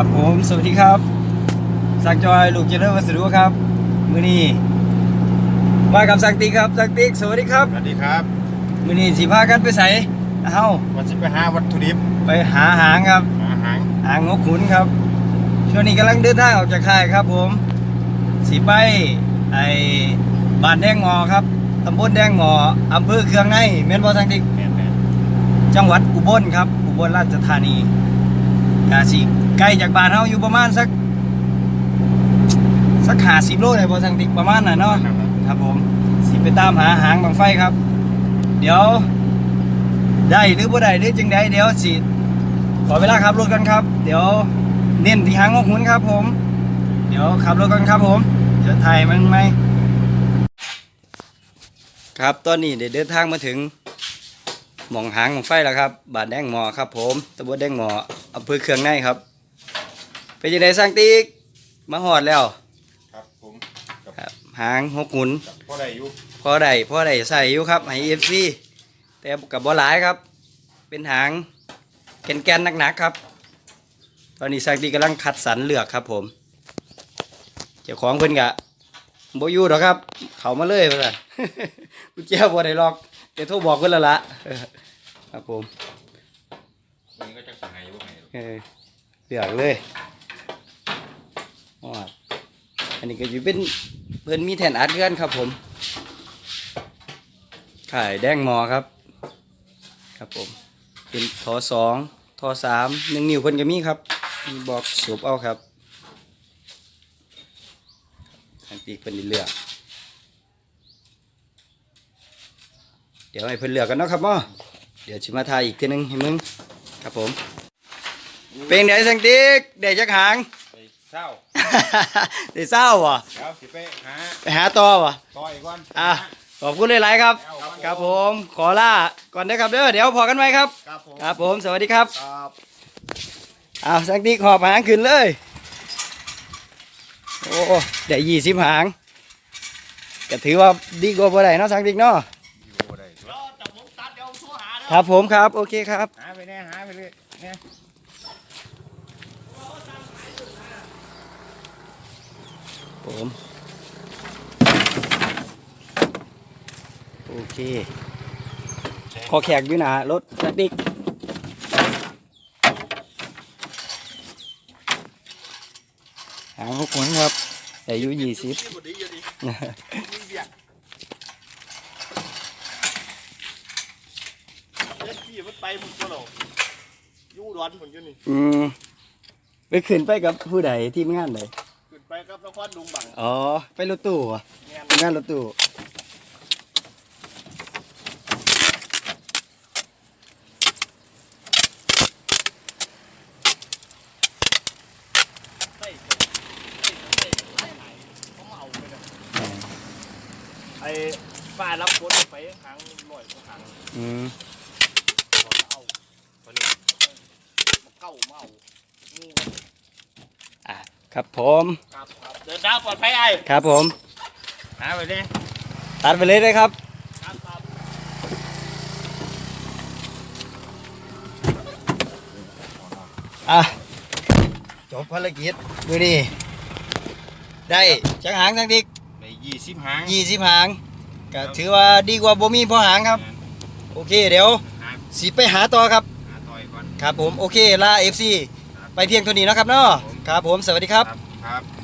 ครับผมสวัสดีครับสักจอยลูกเจริญวัสดุครับมือนี้มากับสักติ๊กครับสักติ๊กสวัสดีครับสวัสดีครับมือนี้สิพากันไปใส่เอ้าวันนี้ไปหาวัตถุดิบไปหาหางครับหาอาหารหางงกขุนครับช่วงนี้กำลังเดินทางออกจากค่ายครับผมสีไปไอ้บ้านแดงหมอครับตำบลแดงหมออำเภอเคืองในเมนบอสังติ๊กแม่นแม่นจังหวัดอุบลครับ อุบลราชธานี กาสิไกลจากบ้านเฮาอยู่ประมาณสัก สักหาสิบโลได้บ่สังติกประมาณน่ะเนาะครับครับผมสิไปตามหาหางบังไฟครับ เดี๋ยว ได้หรือบ่ได้หรือจังใดเดี๋ยวสิขอเวลาขับรถกันครับ เดี๋ยวเน้นที่หางงกหุนครับ ผม เดี๋ยวขับรถกันครับผมเดี๋ยวถ่ายมันไหมครับตอนนี้ได้เดินทางมาถึงหมองหางของไฟแล้วครับ บาดแดงหมอครับ ผมตำบลแดงหมอ อำเภอเคืองในครับ เป็นยังไงสร้างติ๊กมาหอดแล้ว ครับผมกับครับ หางหกหุน กับพ่อใดอยู่พอได้พอได้ใส่อยู่ครับให้เอฟซีแต่กับบ่หลายครับ เป็นหางแกนแกนๆหนักๆครับ ตอนนี้สร้างติ๊กกำลังคัดสรรเลือกครับผม เจ้าของเพิ่นกะบ่อยู่หรอกครับ เขามาเลยเพิ่นน่ะกูเจ้าบ่ได้หรอกเดี๋ยวโทรบอกเพิ่นและละ ครับผม วันนี้ก็จะหายบ่หาย เออเลือกเลยอ๋ออันนี้ก็อยู่เป็นเพื่อนมีแทนอัดเกันครับผมขายแดงหมอครับ ครับผม เป็นทอสองทอสามหนึ่งนิ้วเพิ่นก็มีครับมีบอกสูบเอาครับอันตีเพิ่นเลือก เดี๋ยวให้เพิ่นเลือกกันเนาะครับหมอเดี๋ยวชิมาทายอีกทีหนึงให้มึงครับผม เป็นไงสังติกได้จักหางไปเศร้าได้เศร้าบ่เดี๋ยวสิไปหาไปหาต่อบ่ต่อยก่อนอะขอบคุณหลายๆครับ ครับผมขอลาก่อนนะครับเด้อเดี๋ยวพอกันไหมครับ ครับผมครับผมสวัสดีครับครับอ้าวสังติกหอบหางขึ้นเลย โอ้ได้ยี่สิบหางก็ถือว่าดีกว่าบ่ได้เนาะสังติกเนาะอยู่บ่ได้ครับผมครับโอเคครับหาไปแน่หาไปเลยแน่ ผมโอเคขอแขกอยู่หนารถสักดิกหางหกคนครับแต่อายุยี่สิบบ่ดีอยู่ดิมีเบียดเด็กพี่มันไปหมดแล้วอยู่ร้อนหมดอยู่นี่อืมไปขึ้นไปกับผู้ใดทีมงานใดขึ้นไป กับนครดุงบังอ๋อ ไปรถตู้เหรอะแม่นทีมงานรถตู้ใส่ใส่ใส่หายเขามาเอาไปเลยไอ้ฝ้ารับคนไปหางลอยของหางอืม เขาจะเอาไปเลยมาเก้ามาเอางู อะ ครับผมครับครับเดินทางปลอดภัยไอ้ครับผมหาไปเลยตัดไปเลยเลยครับ ครับครับอะจบภารกิจมือนี้ได้จักหางทั้งทิกในยี่สิบหางยี่สิบหางก็ถือว่าดีกว่าบ่มีพ่อหางครับ โอเคเดี๋ยวหาสิไปหาต่อครับหาต่อยก่อนครับผมโอเคลา FC ไปเพียงเท่านี้นะครับเนาะ ครับผมสวัสดีครับ ครับ